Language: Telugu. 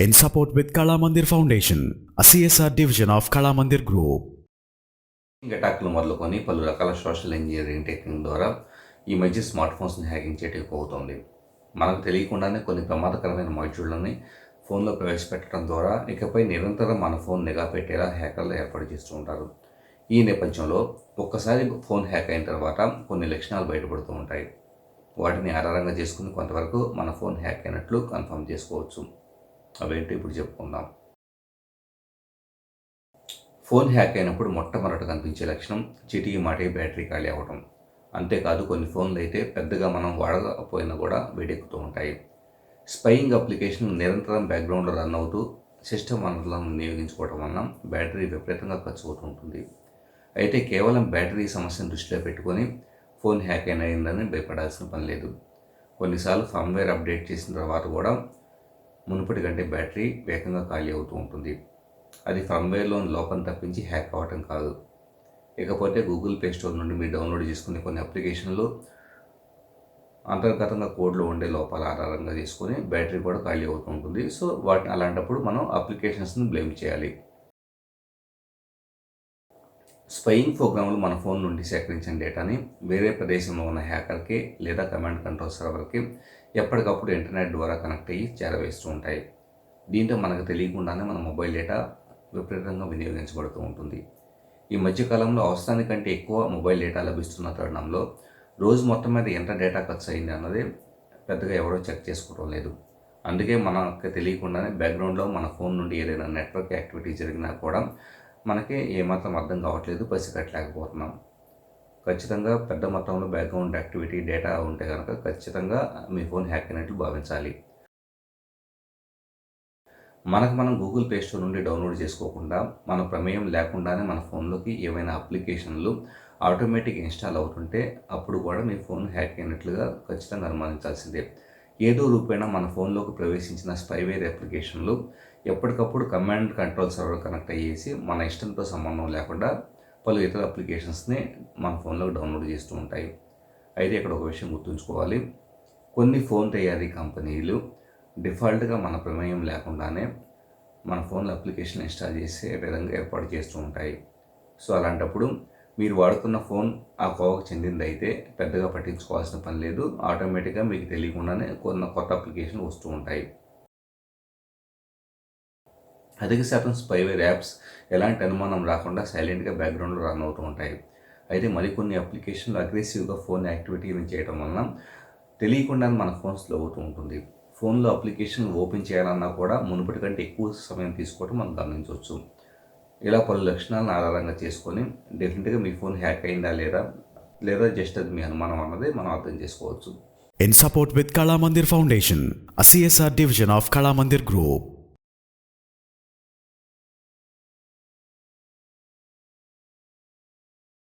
in support with Kala Mandir Foundation, a CSR division of Kala Mandir Group. అటాక్లు మొదలుకొని పలు రకాల సోషల్ ఇంజనీరింగ్ టెక్నిక్ ద్వారా ఈ మధ్య స్మార్ట్ ఫోన్స్ని హ్యాకింగ్ చేయడం ఎక్కువ అవుతుంది మనకు తెలియకుండానే కొన్ని ప్రమాదకరమైన మాడ్యూళ్ళని ఫోన్లో ప్రవేశపెట్టడం ద్వారా ఇకపై నిరంతరం మన ఫోన్ నిఘా పెట్టేలా హ్యాకర్లు ఏర్పాటు చేస్తూ ఉంటారు. ఈ నేపథ్యంలో ఒక్కసారి ఫోన్ హ్యాక్ అయిన తర్వాత కొన్ని లక్షణాలు బయటపడుతూ ఉంటాయి. వాటిని ఆధారంగా చేసుకుని కొంతవరకు మన ఫోన్ హ్యాక్ అయినట్లు కన్ఫర్మ్ చేసుకోవచ్చు. అవేంటి ఇప్పుడు చెప్పుకుందాం. ఫోన్ హ్యాక్ అయినప్పుడు మొట్టమొదట కనిపించే లక్షణం చిటికి మాటే బ్యాటరీ ఖాళీ అవ్వడం అంతేకాదు కొన్ని ఫోన్లు అయితే పెద్దగా మనం వాడకపోయినా కూడా వేడెక్కుతూ ఉంటాయి. స్పైయింగ్ అప్లికేషన్ నిరంతరం బ్యాక్గ్రౌండ్లో రన్ అవుతూ సిస్టమ్ వనరులను వినియోగించుకోవడం వలన బ్యాటరీ విపరీతంగా ఖర్చు అవుతూ ఉంటుంది. అయితే కేవలం బ్యాటరీ సమస్యను దృష్టిలో పెట్టుకొని ఫోన్ హ్యాక్ అయినదని భయపడాల్సిన పని లేదు. కొన్నిసార్లు ఫర్మ్వేర్ అప్డేట్ చేసిన తర్వాత కూడా మునుపటి కంటే బ్యాటరీ వేగంగా ఖాళీ అవుతూ ఉంటుంది. అది ఫర్మ్వేర్లోని లోపం తప్పించి హ్యాక్ అవ్వటం కాదు. ఇకపోతే గూగుల్ ప్లే స్టోర్ నుండి మీరు డౌన్లోడ్ చేసుకునే కొన్ని అప్లికేషన్లు అంతర్గతంగా కోడ్లో ఉండే లోపాల ఆధారంగా చేసుకొని బ్యాటరీ కూడా ఖాళీ అవుతూ ఉంటుంది. సో వాటిని అలాంటప్పుడు మనం అప్లికేషన్స్ని బ్లేమ్ చేయాలి. స్పయింగ్ ప్రోగ్రాములు మన ఫోన్ నుండి సేకరించిన డేటాని వేరే ప్రదేశంలో ఉన్న హ్యాకర్కి లేదా కమాండ్ కంట్రోల్ సర్వర్కి ఎప్పటికప్పుడు ఇంటర్నెట్ ద్వారా కనెక్ట్ అయ్యి చేరవేస్తూ ఉంటాయి. దీంతో మనకు తెలియకుండానే మన మొబైల్ డేటా విపరీతంగా వినియోగించబడుతూ ఉంటుంది. ఈ మధ్యకాలంలో అవసరానికంటే ఎక్కువ మొబైల్ డేటా లభిస్తున్న తరుణంలో రోజు మొత్తం మీద ఎంత డేటా ఖర్చు అయింది అన్నది పెద్దగా ఎవరో చెక్ చేసుకోవడం లేదు. అందుకే మనకు తెలియకుండానే బ్యాక్గ్రౌండ్లో మన ఫోన్ నుండి ఏదైనా నెట్వర్క్ యాక్టివిటీ జరిగినా కూడా మనకి ఏమాత్రం అర్థం కావట్లేదు పసిగట్టలేకపోతున్నాం. ఖచ్చితంగా పెద్ద మొత్తంలో బ్యాక్గ్రౌండ్ యాక్టివిటీ డేటా ఉంటే కనుక ఖచ్చితంగా మీ ఫోన్ హ్యాక్ అయినట్లు భావించాలి. మనకు మనం గూగుల్ ప్లే స్టోర్ నుండి డౌన్లోడ్ చేసుకోకుండా మన ప్రమేయం లేకుండానే మన ఫోన్లోకి ఏవైనా అప్లికేషన్లు ఆటోమేటిక్ ఇన్స్టాల్ అవుతుంటే అప్పుడు కూడా మీ ఫోన్ హ్యాక్ అయినట్లుగా ఖచ్చితంగా అనుమానించాల్సిందే. ఏదో రూపేణా మన ఫోన్లోకి ప్రవేశించిన స్పైవేర్ అప్లికేషన్లు ఎప్పటికప్పుడు కమాండ్ కంట్రోల్ సర్వర్ కనెక్ట్ అయ్యేసి మన ఇష్టంతో సంబంధం లేకుండా పలు ఇతర అప్లికేషన్స్ని మన ఫోన్లోకి డౌన్లోడ్ చేస్తూ ఉంటాయి. అయితే ఇక్కడ ఒక విషయం గుర్తుంచుకోవాలి. కొన్ని ఫోన్ తయారీ కంపెనీలు డిఫాల్ట్గా మన ప్రమేయం లేకుండానే మన ఫోన్లో అప్లికేషన్ ఇన్స్టాల్ చేసే విధంగా ఏర్పాటు చేస్తూ ఉంటాయి. సో అలాంటప్పుడు మీరు వాడుతున్న ఫోన్ ఆ కోవకు చెందింది అయితే పెద్దగా పట్టించుకోవాల్సిన పని లేదు. ఆటోమేటిక్గా మీకు తెలియకుండానే కొన్ని కొత్త అప్లికేషన్ వస్తూ ఉంటాయి. అధిక శాతం స్పైవేర్ యాప్స్ ఎలాంటి అనుమానం రాకుండా సైలెంట్గా బ్యాక్గ్రౌండ్లో రన్ అవుతూ ఉంటాయి. అయితే మరికొన్ని అప్లికేషన్లు అగ్రెసివ్గా ఫోన్ యాక్టివిటీని చేయడం వలన తెలియకుండా మన ఫోన్ స్లో అవుతూ ఉంటుంది. ఫోన్లో అప్లికేషన్ ఓపెన్ చేయాలన్నా కూడా మునుపటి కంటే ఎక్కువ సమయం తీసుకోవడం మనం గమనించవచ్చు. ఇలా పలు లక్షణాలను ఆధారంగా చేసుకొని డెఫినెట్గా మీ ఫోన్ హ్యాక్ అయిందా లేదా లేదా జస్ట్ అది మీ అనుమానం అన్నది మనం అర్థం చేసుకోవచ్చు. In support with Kalamandir foundation a CSR division of Kalamandir group